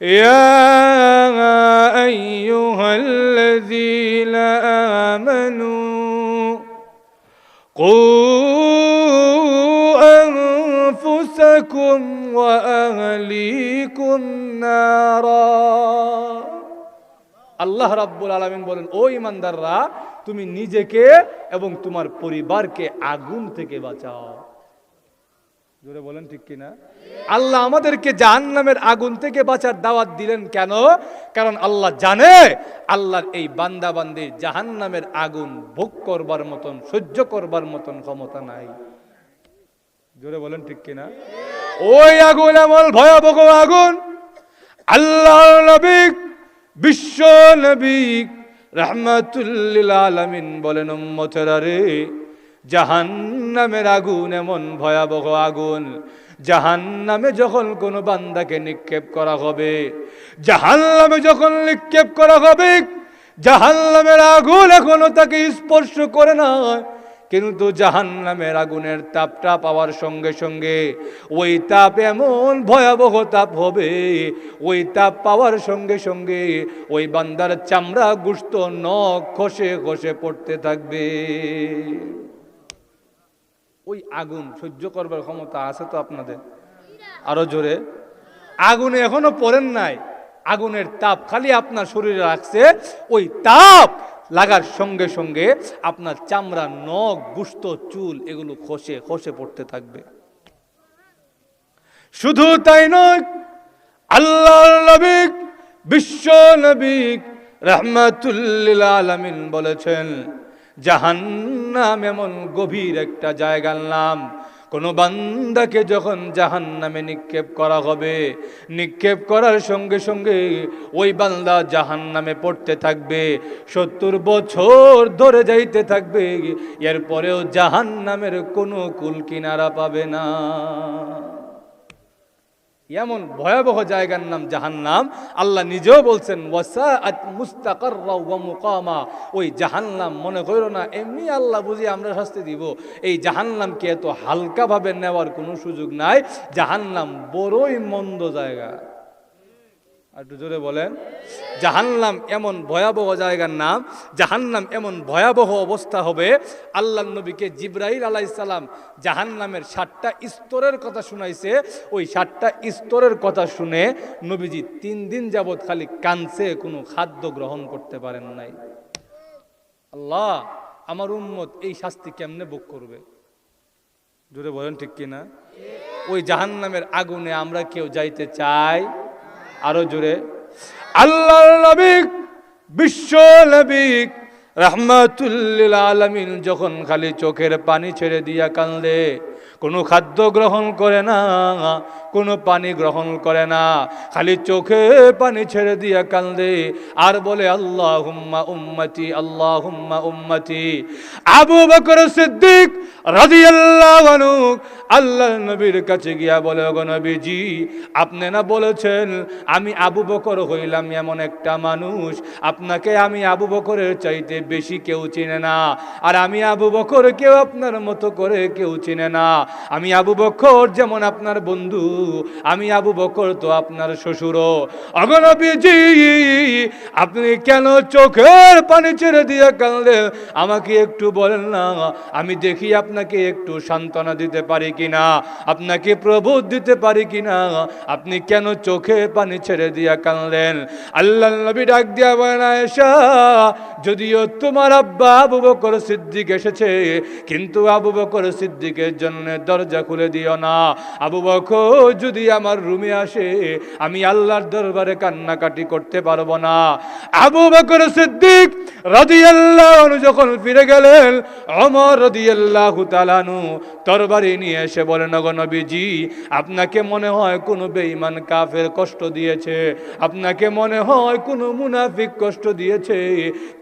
يا أيها الذين آمنوا قوا أنفسكم وأهليكم نارا আল্লাহ রাব্বুল আলামিন বলেন ও ইমানদাররা তুমি নিজেকে এবং তোমার পরিবারকে আগুন থেকে বাঁচাও জোরে বলেন ঠিক কিনা? আল্লাহ আমাদেরকে জাহান্নামের আগুন থেকে বাঁচার দাওয়াত দিলেন কেন? কারণ আল্লাহ জানে আল্লাহর এই বান্দা বান্দির জাহান্নামের আগুন ভোগ করবার মতন, সহ্য করবার মতন ক্ষমতা নাই। জোরে বলেন ঠিক কিনা? ওই আগুন, এমন ভয়াবহ আগুন আল্লাহ নবী, বিশ্ব নবী রহমাতুল্লিল আলামিন বলেন, উম্মতেরা জাহান্নামের আগুন এমন ভয়াবহ আগুন। জাহান্নামে যখন কোনো বান্দাকে নিক্ষেপ করা হবে, জাহান্নামে যখন নিক্ষেপ করা হবে, জাহান্নামের আগুন এখনও তাকে স্পর্শ করে না। কিন্তু জাহান্নামের আগুনের তাপটা পাওয়ার সঙ্গে সঙ্গে ওই তাপ এমন ভয়াবহ তাপ হবে, ওই তাপ পাওয়ার সঙ্গে সঙ্গে ওই বান্দার চামড়া, গুস্ত, নখ খসে খসে পড়তে থাকবে। ওই আগুন সহ্য করবার ক্ষমতা আছে তো আপনাদের? আরও জোরে। আগুনে এখনও পড়েন নাই। আগুনের তাপ খালি আপনার শরীরে রাখছে। ওই তাপ লাগার সঙ্গে সঙ্গে আপনার চামড়া, নখ, গুস্ত, চুল এগুলো খসে খসে পড়তে থাকবে। শুধু তাই নয় আল্লাহ বিশ্ব নবিক রহমাতুল্লিল আলামিন বলেছেন জাহান্নাম এমন গভীর একটা জায়গার নাম। কোনো বান্দাকে যখন জাহান্নামে নিক্ষেপ করা হবে, নিক্ষেপ করার সঙ্গে সঙ্গে ওই বান্দা জাহান্নামে পড়তে থাকবে, সত্তর বছর ধরে যাইতে থাকবে, এরপরেও জাহান্নামের কোনো কুল কিনারা পাবে না। এমন ভয়াবহ জায়গার নাম জাহান্নাম। আল্লাহ নিজেও বলছেন মুকামা। ওই জাহান্নাম মনে করো না, এমনি আল্লাহ বুঝি আমরা শাস্তি দিব। এই জাহান্নামকে এত হালকাভাবে নেওয়ার কোনো সুযোগ নাই। জাহান্নাম বড়ই মন্দ জায়গা। একটু জোরে বলেন। জাহান্নাম এমন ভয়াবহ জায়গার নাম, জাহান্নাম এমন ভয়াবহ অবস্থা হবে। আল্লাহ নবীকে জিব্রাহিল আলাইসাল্লাম জাহান্নামের ষাটটা স্তরের কথা শুনাইছে। ওই ষাটটা স্তরের কথা শুনে নবীজি তিন দিন যাবৎ খালি কানছে কোনো খাদ্য গ্রহণ করতে পারেন নাই। আল্লাহ, আমার উম্মত এই শাস্তি কেমনে ভোগ করবে? জোরে বলেন ঠিক কিনা? ওই জাহান্নামের আগুনে আমরা কেউ যাইতে চাই আরও জোরে। আল্লাহ নবিক, বিশ্ব নবিক রহমতুল্লিল আলমিন যখন খালি চোখের পানি ছেড়ে দিয়া কান্দে কোনো খাদ্য গ্রহণ করে না, কোনো পানি গ্রহণ করে না। খালি চোখে পানি ছেড়ে দিয়ে কান্দে, আর বলে আল্লাহ হুম্মা উম্মতি আল্লাহ হুম্মা উম্মতি। আবু বকর সিদ্দিক রাদিয়াল্লাহু আনহু আল্লাহ নবীর কাছে গিয়া বলে গো নবীজি, আপনি না বলেছেন আমি আবু বকর হইলাম এমন একটা মানুষ? আপনাকে আমি আবু বকরের চাইতে বেশি কেউ চিনে না। আর আমি আবু বকর কেউ আপনার মতো করে কেউ চিনে না। আমি আবু বকর যেমন আপনার বন্ধু, আমি আবু বকর তো আপনার শ্বশুরও। অগনবীজি আপনি কেন চোখের পানি ছেড়ে দিয়ে কাঁদলেন আমাকে একটু বলেন না, আমি দেখি আপনাকে একটু সান্ত্বনা দিতে পারি কিনা, আপনাকে প্রবোধ দিতে পারি কিনা, আপনি কেন চোখে পানি ছেড়ে দিয়া কাঁদলেন? আল্লাহ নবী ডাক দিয়া বলেন যদিও তোমার আব্বা আবু বকর সিদ্দিক এসেছে, কিন্তু আবু বকর সিদ্দিকের জন্য দরজা খুলে দিও না। আবু বকর যদি আমার রুমে আসে, আমি আল্লাহর দরবারে কান্নাকাটি করতে পারব না। আবু বকর সিদ্দিক রদিয়াল্লাহ যখন ফিরে গেলেন অমর রদিয়াল্লাহ তাআলানু তরবারি নিয়ে এসে বলেন নবীজি, আপনাকে মনে হয় কোনো বেঈমান কাফের কষ্ট দিয়েছে? আপনাকে মনে হয় কোনো মুনাফিক কষ্ট দিয়েছে?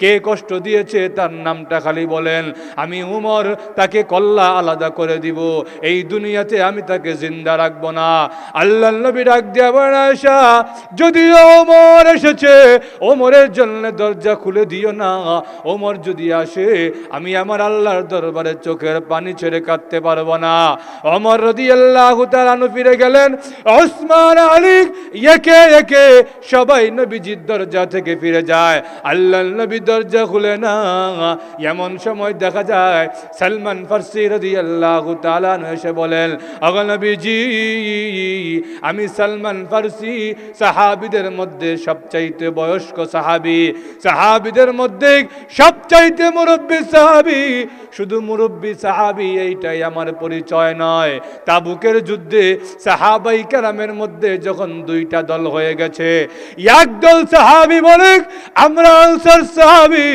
কে কষ্ট দিয়েছে তার নামটা খালি বলেন। আমি উমর, তাকে কল্লা আলাদা করে দিব। এই দুনিয়াতে আমি তাকে জিন্দা রাখব না। আল্লাহ নবী ডাক দিয়া বলেন যদিও ওমর এসেছে ওমরের জন্য দরজা খুলে দিও না। ওমর যদি আসে, আমি আমার আল্লাহর দরবারে চোখের পানি ছেড়ে কাঁদতে পারব পারব না। অমর রদি আল্লাহ ফিরে গেলেন, ওসমান আলী, একে একে, সবাই নবীজির দরজা থেকে ফিরে যায়। আল্লাহ নবী দরজা খুলে না। এমন সময় দেখা যায়, সালমান ফার্সি রদি আল্লাহ তালানু এসে বলেন অগনবীজি আমি সালমান ফার্সি, সাহাবিদের মধ্যে সবচাইতে বয়স্ক সাহাবি। সাহাবিদের মধ্যে সবচাইতে মুরব্বী সাহাবি। শুধু মুরব্বী সাহাবি এইটাই আমার পরিচয় নয়। তাবুকের যুদ্ধে সাহাবাই কেরামের মধ্যে যখন দুইটা দল হয়ে গেছে এক দল সাহাবি বলে, আমরা আনসার সাহাবি।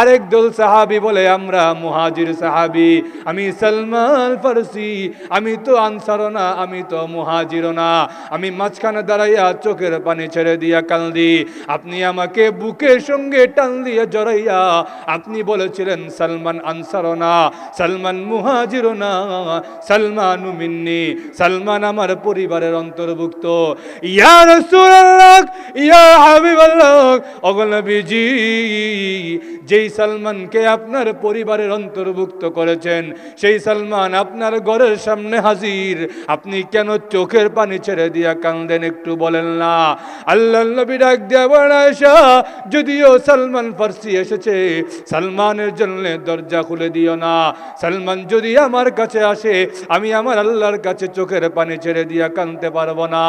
আরেক দল সাহাবি বলে, আমরা মুহাজির সাহাবি। আমি সালমান ফারসি। আমি তো আনসারও না, আমি তো মুহাজিরও না। আমি মাঝখানে দাঁড়াইয়া চোখের পানি ছেড়ে দিয়া কান্দি। আপনি আমাকে বুকের সঙ্গে টান দিয়ে জড়াইয়া। আপনি বলেছিলেন সালমান আনসারও না সালমান মুহাজিরও না সালমান মিন্নি সালমান আমার পরিবারের অন্তর্ভুক্ত। ইয়া রাসূলুল্লাহ ইয়া হাবিবাল্লাহ অগনবীজি যেই সালমানকে আপনার পরিবারের অন্তর্ভুক্ত করেছেন সেই সালমান আপনার ঘরের সামনে হাজির। আপনি কেন চোখের পানি ছেড়ে দিয়া কান্দেন একটু বলেন না। আল্লাহ নবী ডাক দিয়া বলেন, যদিও সালমান ফার্সি এসেছে সালমানের জন্য দরজা খুলে দিও। না। সালমান যদি আমার কাছে আসে, আমি আমার আল্লাহর কাছে চোখের পানি ছেড়ে দিয়া কানতে পারব না।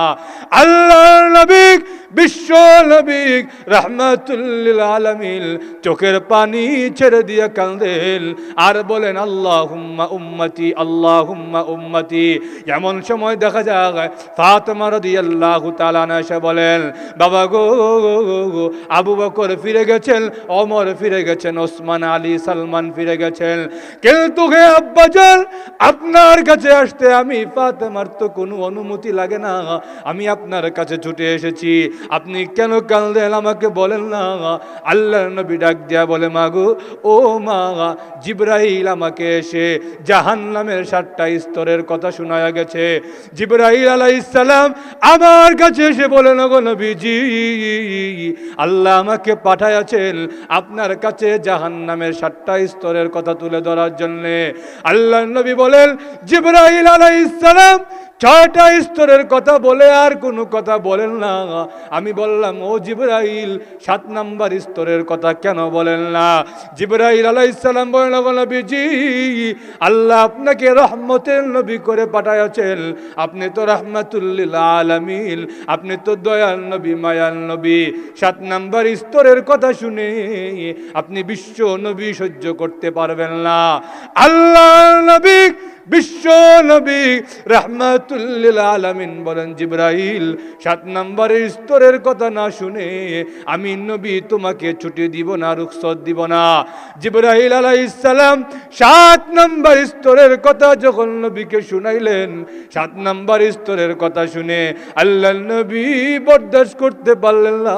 আল্লাহর নবী বিশ্ব নবী রহমাতুল্লিল আলামিন চোখের পানি ছেড়ে দিয়ে কান্দেল আর বলেন আল্লাহ হুম্মা উম্মতি আল্লাহ হুম্মা উম্মতি। এমন সময় দেখা যায়, ফাতেমা রাদিয়াল্লাহু তাআলা এসে বলেন, বাবা গো, আবু বকর ফিরে গেছেন অমর ফিরে গেছেন, ওসমান, আলী, সালমান ফিরে গেছেন। কিন্তু হে আব্বাজান আপনার কাছে আসতে আমি ফাতেমার তো কোনো অনুমতি লাগে না। আমি আপনার কাছে ছুটে এসেছি। আপনি কেন কান্দেন আমাকে বলেন না। আল্লাহ নবী ডাক দিয়া বলে মাগু ও মা, জিব্রাইল আমাকে এসে জাহান নামের সাতটা স্তরের কথা শোনায়া গেছে। জিব্রাইল আলাইসালাম আমার কাছে এসে বলেন গো নবীজি, আল্লাহ আমাকে পাঠাইয়াছেন আপনার কাছে জাহান নামের সাতটা স্তরের কথা তুলে ধরার জন্যে। আল্লাহ নবী বলেন, জিব্রাইল আলাইসালাম ছয়টা স্তরের কথা বলে আর কোনো কথা বলেন না। আমি বললাম, ও জিব্রাইল, সাত নাম্বার স্তরের কথা কেন বলেন না? জিব্রাইল আলাইসালাম বলেন "ওগো নবীজি, আল্লাহ আপনাকে রহমতের নবী করে পাঠাইয়াছেন। আপনি তো রহমাতুল্লিল আলামিন, আপনি তো দয়াল নবী, মায়াল নবী। সাত নাম্বার স্তরের কথা শুনে আপনি বিশ্ব নবী সহ্য করতে পারবেন না। আল্লাহ নবী বিশ্ব নবী রহমাতুল্লিল আলামিন বলেন, জিব্রাইল, সাত নম্বরের স্তরের কথা না শুনে আমি নবী তোমাকে ছুটি দিব না, রুখসত দিব না। জিব্রাইল আলাইসালাম সাত নম্বর স্তরের কথা যখন নবীকে শুনাইলেন, সাত নম্বর স্তরের কথা শুনে আল্লাহ নবী বরদাস্ত করতে পারলেন না।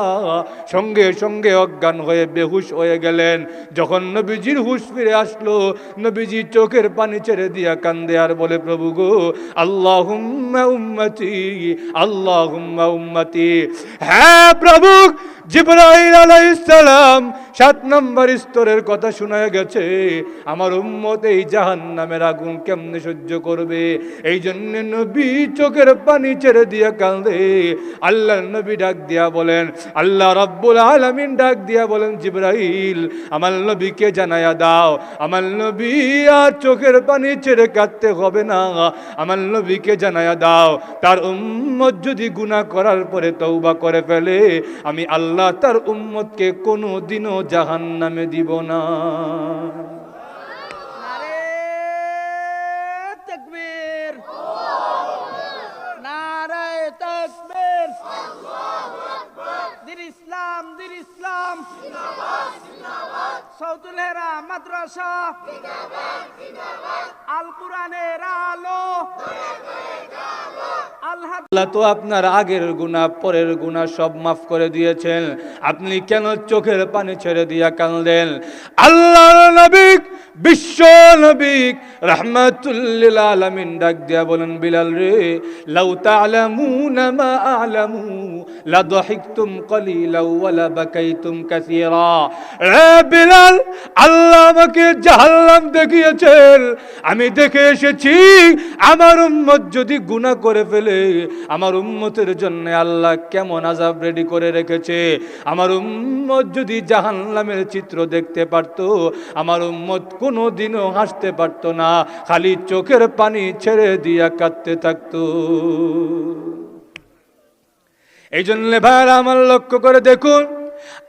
সঙ্গে সঙ্গে অজ্ঞান হয়ে বেহুশ হয়ে গেলেন। যখন নবীজির হুশ ফিরে আসলো, নবীজি চোখের পানি ছেড়ে দিয়া কান্দে আর বলে প্রভু গো আল্লাহ উম্মতি আল্লাহ উম্মতি। হ্যাঁ প্রভু জিব্রাইল আলাইহিস সালাম সাত নম্বর স্তরের কথা শোনা গেছে, আমার উম্মত এই জাহান্নামের আগুন কেমনে সহ্য করবে? এই জন্য নবী চোখের পানি ছেড়ে দিয়া কান্দে আল্লাহ নবী ডাক দিয়া বলেন, আল্লাহ রব্বুল আলামিন ডাক দিয়া বলেন, জিব্রাইল, আমার নবীকে জানায়া দাও। আমার নবী আর চোখের পানি ছেড়ে কাঁদতে হবে না। আমার নবীকে জানায়া দাও। তার উম্মত যদি গুনাহ করার পরে তৌবা করে ফেলে, আমি আল্লাহ তার উম্মতকে কোনো দিনও জাহান নামে দিব না নারে তাকবীর নারায়ে তাকবীর দিন ইসলাম দিন ইসলাম সৌতুল মাদ্রাসা। আল। কোরআনের আলো আল্লাহ তো আপনার আগের গুনাহ, পরের গুনাহ সব মাফ করে দিয়েছেন। আপনি কেন চোখের পানি ছেড়ে দিয়া কানলেন আল্লাহ নবী বিশ্ব নবী রাহমাতুল্লিল আলামিন ডাক দিয়া বলেন, বিলাল রে, লাউ তা'লামুনা মা আ'লামু লা দাহিকতুম কলিলাও ওয়া লা বাকাইতুম কাসীরা। রে বিলাল! আল্লাহ আমাকে জাহান্নাম দেখিয়েছেন। আমি দেখে এসেছি, আমার উম্মত যদি গুনাহ করে ফেলে, আমার উম্মতের জন্য আল্লাহ কেমন আজাব রেডি করে রেখেছে? আমার উম্মত যদি জাহান্নামের চিত্র দেখতে পারত, আমার উম্মত কোনো দিনও হাসতে পারতো না, খালি চোখের পানি ছেড়ে দিয়া কাঁদতে থাকতো। এই জন্য ভাইয়ার আমার লক্ষ্য করে দেখুন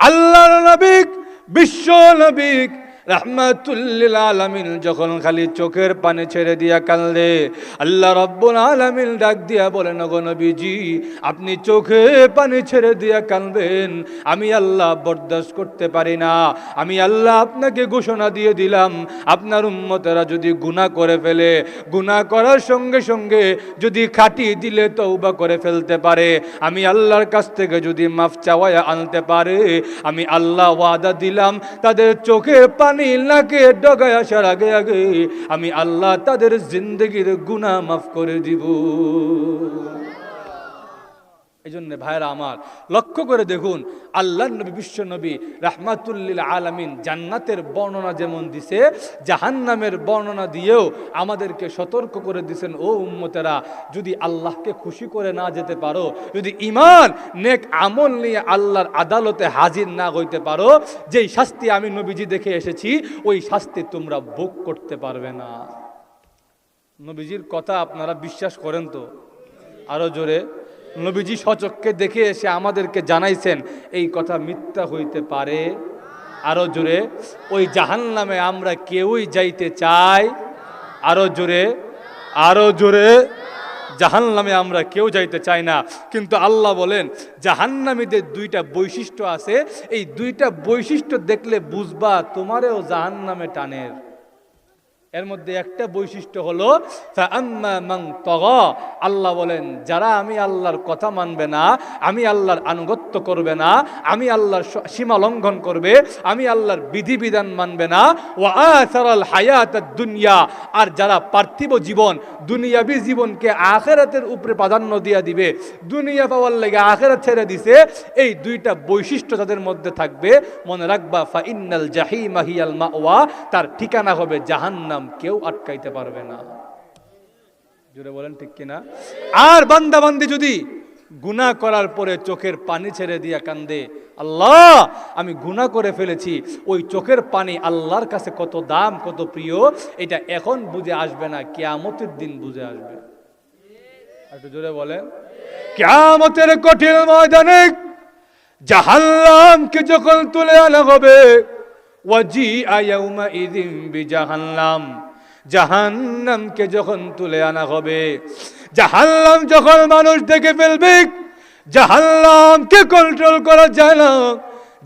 আল্লাহ নবিক বিশ্ব নবিক রাহমাতুল্লিল আলামিন যখন খালি চোখের পানি ছেড়ে দিয়া কান্দে আল্লাহ রব্বুল আলামিন ডাক দিয়া বলেন নবীজি, আপনি চোখে পানি ছেড়ে দিয়া কানবেন আমি আল্লাহ বরদাস্ত করতে পারি না। আমি আল্লাহ আপনাকে ঘোষণা দিয়ে দিলাম, আপনার উম্মতেরা যদি গুনাহ করে ফেলে, গুনাহ করার সঙ্গে সঙ্গে যদি খাটি দিলে তৌবা করে ফেলতে পারে। আমি আল্লাহর কাছ থেকে যদি মাফ চাওয়ায় আনতে পারে, আমি আল্লাহ ওয়াদা দিলাম, তাদের চোখের পানি নাকে ডগায় আসার আগে আগে আমি আল্লাহ তাদের জিন্দগির গুনা মাফ করে দিব। এই জন্য ভাইরা আমার, লক্ষ্য করে দেখুন আল্লাহ নবী, বিশ্ব নবী রাহমাতুল্লিল আলামিন জান্নাতের বর্ণনা যেমন দিছে, জাহান্নামের বর্ণনা দিয়েও আমাদেরকে সতর্ক করে দিছেন, ও উম্মতেরা, যদি আল্লাহকে খুশি করে না যেতে পারো, যদি ইমান নেক আমল নিয়ে আল্লাহর আদালতে হাজির না হইতে পারো, যেই শাস্তি আমি নবীজি দেখে এসেছি, ওই শাস্তি তোমরা ভোগ করতে পারবে না। নবীজির কথা আপনারা বিশ্বাস করেন তো? আরও জোরে। নবীজি সচককে দেখে এসে আমাদেরকে জানাইছেন, এই কথা মিথ্যা হইতে পারে। আরও জোরে, ওই জাহান নামে আমরা কেউই যাইতে চাই আরও জোরে আরও জোরে জাহান নামে আমরা কেউ যাইতে চাই না। কিন্তু আল্লাহ বলেন, জাহান্নামীদের দুইটা বৈশিষ্ট্য আছে। এই দুইটা বৈশিষ্ট্য দেখলে বুঝবা তোমারেও জাহান নামে টানের। এর মধ্যে একটা বৈশিষ্ট্য হলো আল্লাহ বলেন, যারা আমি আল্লাহর কথা মানবে না, আমি আল্লাহর আনুগত্য করবে না, আমি আল্লাহর সীমা লঙ্ঘন করবে, আমি আল্লাহর বিধিবিধান মানবে না ও আল হায়াত দুনিয়া আর যারা পার্থিব জীবন, দুনিয়াবি জীবনকে আখেরাতের উপরে প্রাধান্য দিয়া দিবে, দুনিয়া পাওয়ার লেগে আখেরাত ছেড়ে দিছে, এই দুইটা বৈশিষ্ট্য তাদের মধ্যে থাকবে। মনে রাখবা ফা ইন্নাল মা ওয়া তার ঠিকানা হবে জাহান্নাম। কেউ আটকাইতে পারবে না। জুড়ে বলেন ঠিক কিনা? আর বান্দা বান্দি যদি গুনাহ করার পরে চোখের পানি ছেড়ে দিয়া কান্দে, আল্লাহ, আমি গুনাহ করে ফেলেছি, ওই চোখের পানি আল্লাহর কাছে কত দাম, কত প্রিয়, এটা এখন বুঝে আসবে না, কেয়ামতের দিন বুঝে আসবে। একটু জোরে বলেন। কেয়ামতের কঠিন ময়দানে জাহান্নামকে যখন তুলে আনা হবে ওয়াজি আয়াউমা ইদিম বিজাহান্নাম। জাহান্নামকে যখন তুলে আনা হবে, জাহান্নাম যখন মানুষ দেখে ফেলবে, জাহান্নামকে কন্ট্রোল করা যায় না।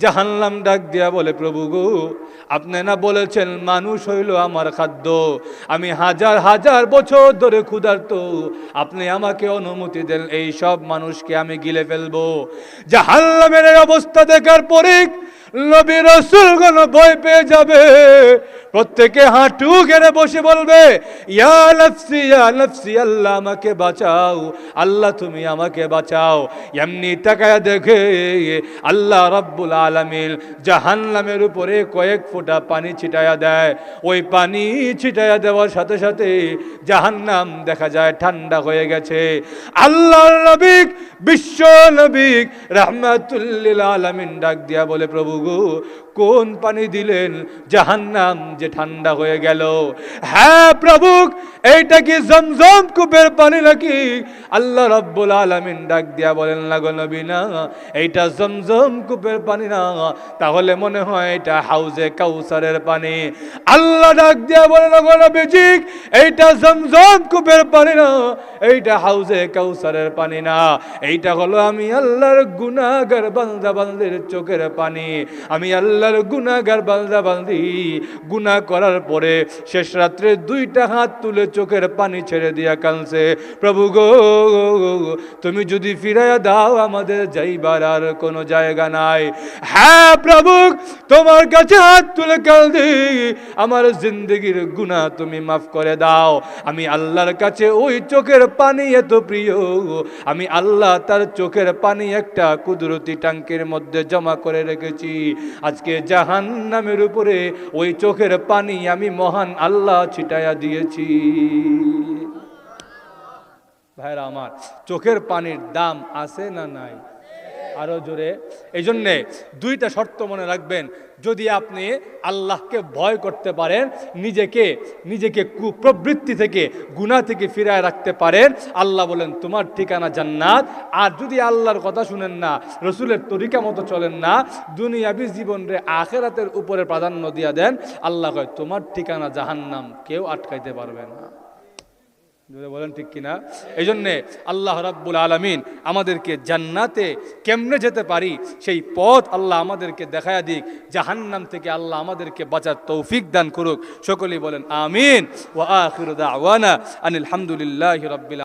জাহান্নাম ডাক দিয়া বলে, প্রভু গো, আপনি না বলেছেন মানুষ হইল আমার খাদ্য। আমি হাজার হাজার বছর ধরে ক্ষুধার্ত। আপনি আমাকে অনুমতি দেন, এই সব মানুষকে আমি গিলে ফেলব। জাহান্নামের অবস্থা দেখার পরে নবী রসুলগণ ভয় পেয়ে যাবে। প্রত্যেকে হাঁটু গেড়ে বসে বলবে, ইয়া নফসি আল্লাহ আমাকে বাঁচাও, আল্লাহ তুমি আমাকে বাঁচাও। এমনি তাকায় দেখে, আল্লাহ রব্বুল আলামিন জাহান্নামের উপরে কয়েক ফোঁটা পানি ছিটায়া দেয়। ওই পানি ছিটায়া দেওয়ার সাথে সাথে জাহান্নাম দেখা যায়, ঠান্ডা হয়ে গেছে। আল্লাহর নবিক, বিশ্ব নবিক রাহমাতুল্লিল আলামিন ডাক দিয়া বলে, প্রভু গো কোন পানি দিলেন? জাহান্নাম যে ঠান্ডা হয়ে গেল। হ্যাঁ প্রভু, এইটা কি জমজম কূপের পানি নাকি? আল্লাহ রব্বুল আলামিন ডাক দিয়া বলেন, না গো নবী, না, এইটা জমজম কূপের পানি না। তাহলে মনে হয় এটা হাউজে কাউসারের পানি। আল্লাহ ডাক দিয়া বলেন, না গো নবীজি এইটা জমজম কূপের পানি না, এইটা হাউজে কাউসারের পানি না। এইটা হলো আমি আল্লাহর গুনাগার বান্দা বান্দির চোখের পানি। আমি আল্লাহ আল্লাহর গুনাগার বান্দা বান্দি। গুনাহ করার পরে শেষ রাত্রে দুইটা হাত তুলে চোখের পানি ছেড়ে দিয়া কানছে প্রভু গো, তুমি যদি ফিরাইয়া দাও আমাদের যাইবার আর কোনো জায়গা নাই। হ্যাঁ প্রভু, তোমার কাছে হাত তুলে কান্দি আমার জিন্দগির গুনাহ তুমি মাফ করে দাও। আমি আল্লাহর কাছে ওই চোখের পানি এত প্রিয়। আমি আল্লাহ তার চোখের পানি একটা কুদরতি টাঙ্কির মধ্যে জমা করে রেখেছি। আজকে জাহান নামের উপরে ওই চোখের পানি আমি মহান আল্লাহ ছিটায়া দিয়েছি। ভাইরা আমার, চোখের পানির দাম আছে না নাই? আরও জোরে। এই জন্যে দুইটা শর্ত মনে রাখবেন। যদি আপনি আল্লাহকে ভয় করতে পারেন, নিজেকে নিজেকে কুপ্রবৃত্তি থেকে, গুনাহ থেকে ফিরায় রাখতে পারেন, আল্লাহ বলেন, তোমার ঠিকানা জান্নাত। আর যদি আল্লাহর কথা শুনেন না, রসুলের তরিকা মতো চলেন না, দুনিয়াবি জীবন রে আখেরাতের উপরে প্রাধান্য দিয়া দেন, আল্লাহ কয়, তোমার ঠিকানা জাহান্নাম, কেউ আটকাইতে পারবে না। বলেন ঠিক কিনা? এই জন্যে আল্লাহ রাব্বুল আলমিন আমাদেরকে জান্নাতে কেমনে যেতে পারি, সেই পথ আল্লাহ আমাদেরকে দেখায় দিক। জাহান্নাম থেকে আল্লাহ আমাদেরকে বাঁচার তৌফিক দান করুক। সকলেই বলেন, আমিন। ওয়া আখিরু দাওয়ানা আনিল রাব্বিল